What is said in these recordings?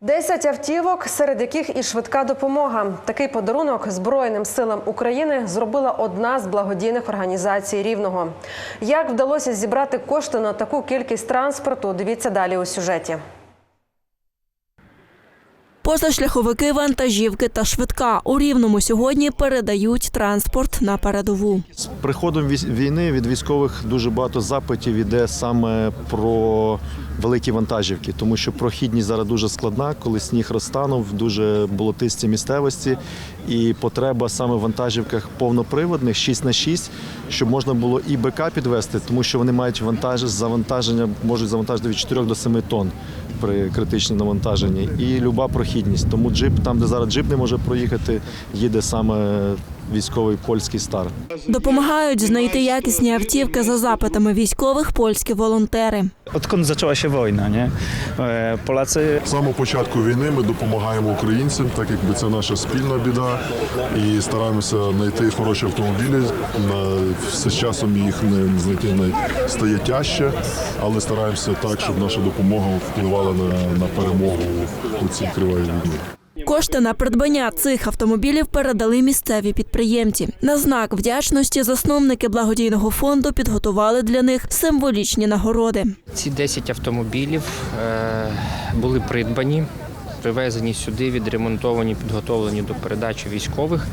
Десять автівок, серед яких і швидка допомога. Такий подарунок Збройним силам України зробила одна з благодійних організацій Рівного. Як вдалося зібрати кошти на таку кількість транспорту? Дивіться далі у сюжеті. Позашляховики, вантажівки та швидка у рівному сьогодні передають транспорт на передову. З приходом війни від військових дуже багато запитів іде саме про великі вантажівки, тому що прохідність зараз дуже складна, коли сніг розтанув, дуже болотисті місцевості, і потреба саме в вантажівках повноприводних 6 на 6 щоб можна було і БК підвести, тому що вони мають вантаж завантаження, можуть завантажити від 4 до 7 тонн при критичному навантаженні. І люба прохідність. Тому джип, там, де зараз джип не може проїхати, їде саме військовий польський стар. Допомагають знайти якісні автівки за запитами військових польські волонтери. Się wojna, nie? E, Polacy З самого початку війни ми допомагаємо українцям, так якби це наша спільна біда, і стараємося знайти хороші автомобілі. На все з часом їх не знайти не стає тяжче, але стараємося так, щоб наша допомога впливала на, на перемогу у цій кривавій війні. Кошти на придбання цих автомобілів передали місцеві підприємці. На знак вдячності засновники благодійного фонду підготували для них символічні нагороди. Ці 10 автомобілів е, були придбані, привезені сюди, відремонтовані, підготовлені до передачі військових.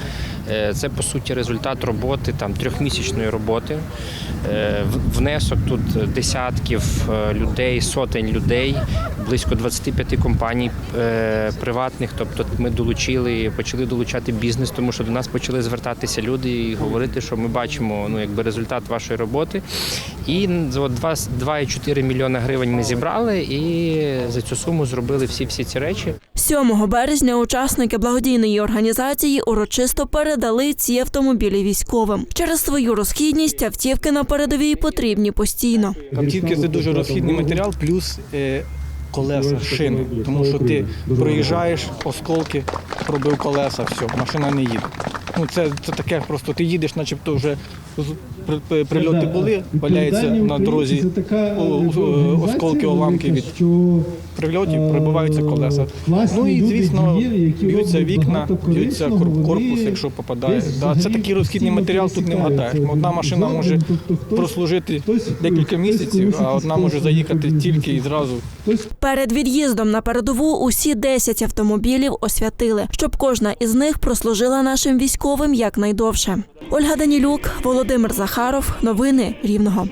Е, Це по суті результат роботи там трьохмісячної роботи. Е, Внесок тут десятків е, людей, сотень людей, близько 25 компаній приватних. Тобто ми долучили, почали долучати бізнес, тому що до нас почали звертатися люди і говорити, що ми бачимо ну, якби результат вашої роботи. І от два- 2,4 мільйона гривень ми зібрали, і за цю суму зробили всі всі ці речі. 7 березня учасники благодійної організації урочисто передали ці автомобілі військовим. Через свою розхідність автівки на передовій потрібні постійно. Автівки це дуже розхідний матеріал, плюс е, колеса, шини. Тому що ти проїжджаєш, осколки, пробив колеса, все, машина не їде. Ну це, це таке просто. Ти їдеш, начебто вже прильоти були, валяються на дорозі осколки, уламки від прильотів, пробиваються колеса. Ну і звісно, б'ються вікна, б'ються корпус, якщо попадає. Це такий розхідний матеріал, тут не вгадаєш. Одна машина може прослужити декілька місяців, а одна може заїхати тільки і зразу Перед від'їздом на передову усі 10 автомобілів освятили, щоб кожна із них прослужила нашим військовим якнайдовше. Ольга Данілюк, Володимир Захаров. Новини Рівного.